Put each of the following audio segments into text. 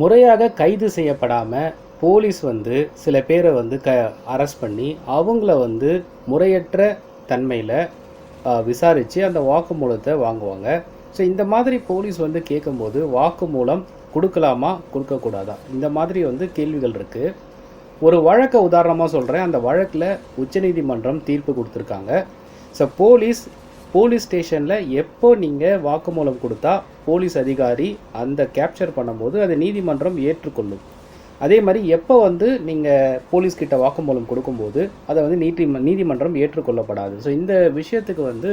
முறையாக கைது செய்யப்படாமல் போலீஸ் வந்து சில பேரை வந்து க அரெஸ்ட் பண்ணி அவங்கள வந்து முறையற்ற தன்மையில் விசாரித்து அந்த வாக்குமூலத்தை வாங்குவாங்க. ஸோ இந்த மாதிரி போலீஸ் வந்து கேட்கும்போது வாக்குமூலம் கொடுக்கலாமா கொடுக்கக்கூடாதா? இந்த மாதிரி வந்து கேள்விகள் இருக்குது ஒரு வழக்கை உதாரணமாக சொல்கிறேன் அந்த வழக்கில் உச்சநீதிமன்றம் தீர்ப்பு கொடுத்துருக்காங்க. ஸோ போலீஸ் போலீஸ் ஸ்டேஷனில் எப்போ நீங்கள் வாக்குமூலம் கொடுத்தா போலீஸ் அதிகாரி அந்த கேப்சர் பண்ணும்போது அதை நீதிமன்றம் ஏற்றுக்கொள்ளும். அதே மாதிரி எப்போ வந்து நீங்கள் போலீஸ்கிட்ட வாக்குமூலம் கொடுக்கும்போது அதை வந்து நீதி நீதிமன்றம் ஏற்றுக்கொள்ளப்படாது. ஸோ இந்த விஷயத்துக்கு வந்து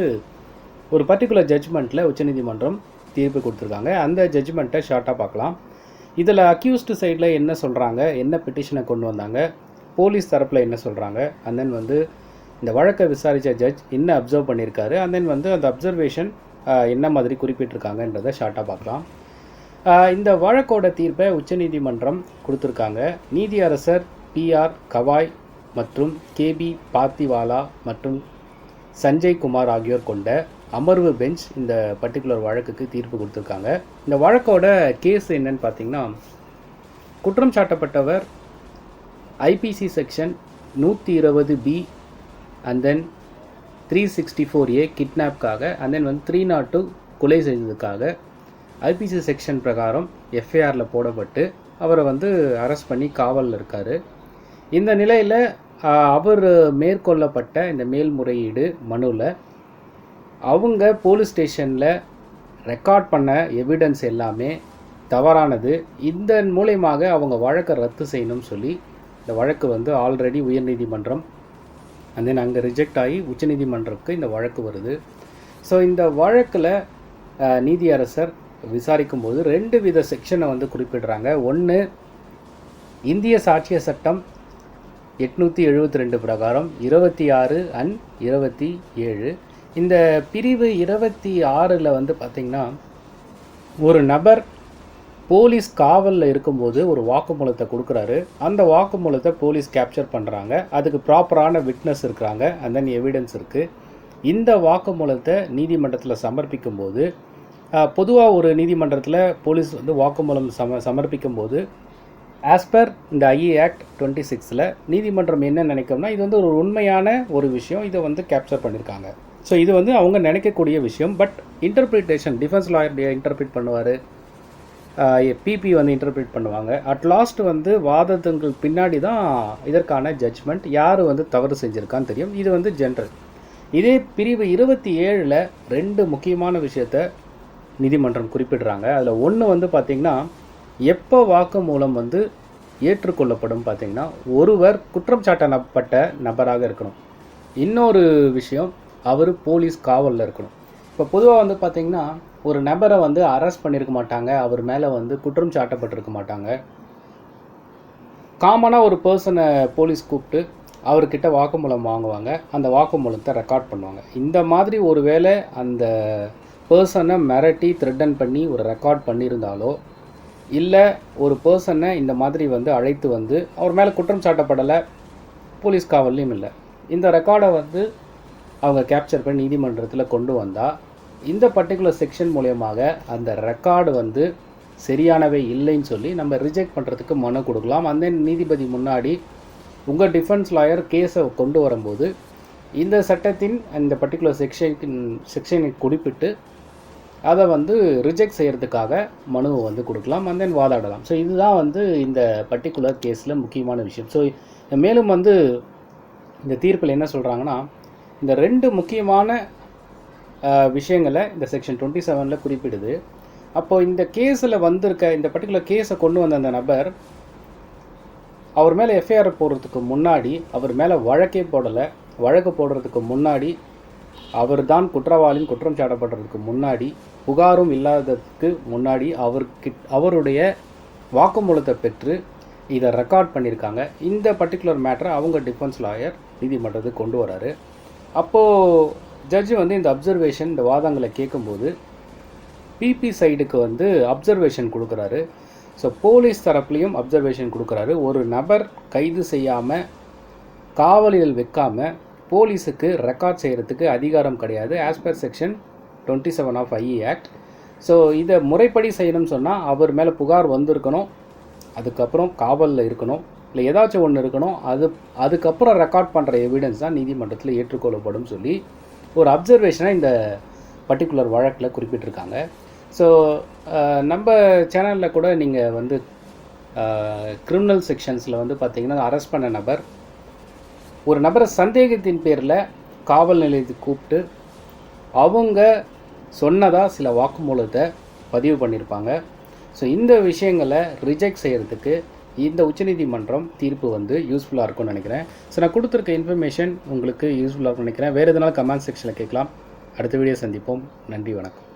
ஒரு பர்டிகுலர் ஜட்ஜ்மெண்ட்டில் உச்சநீதிமன்றம் தீர்ப்பு கொடுத்துருக்காங்க. அந்த ஜட்ஜ்மெண்ட்டை ஷார்ட்டாக பார்க்கலாம். இதில் அக்யூஸ்டு சைடில் என்ன சொல்கிறாங்க என்ன பெட்டிஷனை கொண்டு வந்தாங்க? போலீஸ் தரப்பில் என்ன சொல்கிறாங்க அண்ட் தென் வந்து இந்த வழக்கை விசாரித்த ஜட்ஜ் என்ன அப்சர்வ் பண்ணியிருக்காரு அண்ட் தென் வந்து அந்த அப்சர்வேஷன் என்ன மாதிரி குறிப்பிட்டிருக்காங்கன்றதை ஷார்ட்டாக பார்க்கலாம். இந்த வழக்கோட தீர்ப்பை உச்சநீதிமன்றம் கொடுத்துருக்காங்க. நீதியரசர் பிஆர் கவாய் மற்றும் கேபி பார்த்திவாலா மற்றும் சஞ்சய் குமார் ஆகியோர் கொண்ட அமர்வு பெஞ்ச் இந்த பர்டிகுலர் வழக்குக்கு தீர்ப்பு கொடுத்துருக்காங்க. இந்த வழக்கோட கேஸ் என்னன்னு பார்த்தீங்கன்னா குற்றம் சாட்டப்பட்டவர் ஐபிசி செக்ஷன் நூற்றி இருபது B and then three sixty four A கிட்னாப்காக and then வந்து த்ரீ நாட் டூ கொலை செய்ததுக்காக ஐபிசி செக்ஷன் பிரகாரம் எஃப்ஐஆரில் போடப்பட்டு அவரை வந்து அரெஸ்ட் பண்ணி காவலில் இருக்கார். இந்த நிலையில் அவர் மேற்கொள்ளப்பட்ட இந்த மேல்முறையீடு மனுவில் அவங்க போலீஸ் ஸ்டேஷனில் ரெக்கார்ட் பண்ண எவிடன்ஸ் எல்லாமே தவறானது. இந்த மூலயமாக அவங்க வழக்கை ரத்து செய்யணும்னு சொல்லி இந்த வழக்கு வந்து ஆல்ரெடி உயர்நீதிமன்றம் அண்ட் தென் அங்கே ரிஜெக்ட் ஆகி உச்சநீதிமன்றத்துக்கு இந்த வழக்கு வருது. ஸோ இந்த வழக்கில் நீதியரசர் விசாரிக்கும் போது ரெண்டு வித செக்ஷனை வந்து குறிப்பிடுறாங்க. ஒன்று இந்திய சாட்சிய சட்டம் எட்நூற்றி எழுபத்தி ரெண்டு பிரகாரம் இருபத்தி ஆறு அண்ட் இருபத்தி ஏழு. இந்த பிரிவு இருபத்தி ஆறில் வந்து பார்த்திங்கன்னா ஒரு நபர் போலீஸ் காவலில் இருக்கும்போது ஒரு வாக்குமூலத்தை கொடுக்குறாரு. அந்த வாக்குமூலத்தை போலீஸ் கேப்சர் பண்ணுறாங்க அதுக்கு ப்ராப்பரான விட்னஸ் இருக்கிறாங்க. அண்ட் தென் எவிடன்ஸ் இருக்குது இந்த வாக்குமூலத்தை நீதிமன்றத்தில் சமர்ப்பிக்கும் போது பொதுவாக ஒரு நீதிமன்றத்தில் போலீஸ் வந்து வாக்குமூலம் சம சமர்ப்பிக்கும் போது ஆஸ் பர் இந்த ஐஏ ஆக்ட் டுவெண்ட்டி சிக்ஸில் நீதிமன்றம் என்ன நினைக்கும்னா இது வந்து ஒரு உண்மையான ஒரு விஷயம். இதை வந்து கேப்சர் பண்ணியிருக்காங்க ஸோ இது வந்து அவங்க நினைக்கக்கூடிய விஷயம். But interpretation defence lawyer interpret பண்ணுவார். பிபி வந்து இன்டர்பிரேட் பண்ணுவாங்க. அட் லாஸ்ட் வந்து வாதத்துங்கள் பின்னாடி தான் இதற்கான ஜட்ஜ்மெண்ட் யார் வந்து தவறு செஞ்சுருக்கான்னு தெரியும். இது வந்து ஜென்ரல் இதே பிரிவு இருபத்தி ஏழில் ரெண்டு முக்கியமான விஷயத்த நீதிமன்றம் குறிப்பிடுறாங்க. அதில் ஒன்று வந்து பார்த்திங்கன்னா எப்போ வாக்கு மூலம் வந்து ஏற்றுக்கொள்ளப்படும் பார்த்திங்கன்னா ஒருவர் குற்றம் சாட்டப்பட்ட நபராக இருக்கணும். இன்னொரு விஷயம் அவர் போலீஸ் காவலில் இருக்கணும். இப்போ பொதுவாக வந்து பார்த்திங்கன்னா ஒரு நபரை வந்து அரெஸ்ட் பண்ணியிருக்க மாட்டாங்க. அவர் மேலே வந்து குற்றம் சாட்டப்பட்டிருக்க மாட்டாங்க. காமனாக ஒரு பர்சனை போலீஸ் கூப்பிட்டு அவர்கிட்ட வாக்குமூலம் வாங்குவாங்க. அந்த வாக்குமூலத்தை ரெக்கார்ட் பண்ணுவாங்க. இந்த மாதிரி ஒரு வேளை அந்த பர்சனை மிரட்டி த்ரெட்டன் பண்ணி ஒரு ரெக்கார்ட் பண்ணியிருந்தாலோ இல்லை ஒரு பர்சனை இந்த மாதிரி வந்து அழைத்து வந்து அவர் மேலே குற்றம் சாட்டப்படலை போலீஸ் காவல்லையும் இல்லை. இந்த ரெக்கார்டை வந்து அவங்க கேப்சர் பண்ணி நீதிமன்றத்தில் கொண்டு வந்தால் இந்த பர்டிகுலர் செக்ஷன் மூலயமாக அந்த ரெக்கார்டு வந்து சரியானவை இல்லைன்னு சொல்லி நம்ம ரிஜெக்ட் பண்ணுறதுக்கு மனு கொடுக்கலாம். அந்த நீதிபதி முன்னாடி உங்கள் டிஃபென்ஸ் லாயர் கேஸை கொண்டு வரும்போது இந்த சட்டத்தின் இந்த பர்டிகுலர் செக்ஷன் செக்ஷனை குறிப்பிட்டு அதை வந்து ரிஜெக்ட் செய்கிறதுக்காக மனுவை வந்து கொடுக்கலாம். And then வாதாடலாம். ஸோ இதுதான் வந்து இந்த பர்டிகுலர் கேஸில் முக்கியமான விஷயம். ஸோ மேலும் வந்து இந்த தீர்ப்பில் என்ன சொல்கிறாங்கன்னா இந்த ரெண்டு முக்கியமான விஷயங்களை இந்த செக்ஷன் டுவெண்ட்டி செவனில் குறிப்பிடுது. அப்போது இந்த கேஸில் வந்திருக்க இந்த பர்டிகுலர் கேஸை கொண்டு வந்த அந்த நபர் அவர் மேலே எஃப்ஐஆர் போடுறதுக்கு முன்னாடி அவர் மேலே வழக்கே போடலை. வழக்கு போடுறதுக்கு முன்னாடி அவர் தான் குற்றவாளின் குற்றம் சாட்டப்படுறதுக்கு முன்னாடி புகாரும் இல்லாததுக்கு முன்னாடி அவருக்கு அவருடைய வாக்குமூலத்தை பெற்று இதை ரெக்கார்ட் பண்ணியிருக்காங்க. இந்த பர்டிகுலர் மேட்டரை அவங்க டிஃபென்ஸ் லாயர் நீதிமன்றத்துக்கு கொண்டு வராரு. அப்போது ஜட்ஜு வந்து இந்த அப்சர்வேஷன் இந்த வாதங்களை கேட்கும்போது பிபி சைடுக்கு வந்து அப்சர்வேஷன் கொடுக்குறாரு. ஸோ போலீஸ் தரப்புலையும் அப்சர்வேஷன் கொடுக்குறாரு. ஒரு நபர் கைது செய்யாமல் காவலில் வைக்காம போலீஸுக்கு ரெக்கார்ட் செய்கிறதுக்கு அதிகாரம் கிடையாது. As per section twenty seven of I E act so இதை முறைப்படி செய்யணும்னு சொன்னால் அவர் மேலே புகார் வந்திருக்கணும். அதுக்கப்புறம் காவலில் இருக்கணும். இல்லை ஏதாச்சும் ஒன்று இருக்கணும். அது அதுக்கப்புறம் ரெக்கார்ட் பண்ணுற எவிடன்ஸ் தான் நீதிமன்றத்தில் ஏற்றுக்கொள்ளப்படும் சொல்லி ஒரு அப்சர்வேஷனாக இந்த பர்டிகுலர் வழக்கில் குறிப்பிட்டிருக்காங்க. ஸோ நம்ம சேனலில் கூட நீங்கள் வந்து கிரிமினல் செக்ஷன்ஸில் வந்து பார்த்தீங்கன்னா அரெஸ்ட் பண்ண நபர் ஒரு நபரை சந்தேகத்தின் பேரில் காவல் நிலையத்துக்கு கூப்பிட்டு அவங்க சொன்னதாக சில வாக்குமூலத்தை பதிவு பண்ணியிருப்பாங்க ஸோ இந்த விஷயங்களை ரிஜெக்ட் செய்கிறதுக்கு இந்த உச்சநீதிமன்றம் தீர்ப்பு வந்து யூஸ்ஃபுல்லாக இருக்கும்னு நினைக்கிறேன். ஸோ நான் கொடுத்துருக்க இன்ஃபர்மேஷன் உங்களுக்கு யூஸ்ஃபுல்லாக இருக்கும்னு நினைக்கிறேன். வேறு எதனாலும் கமெண்ட் செக்ஷனில் கேட்கலாம். அடுத்த வீடியோ சந்திப்போம். நன்றி வணக்கம்.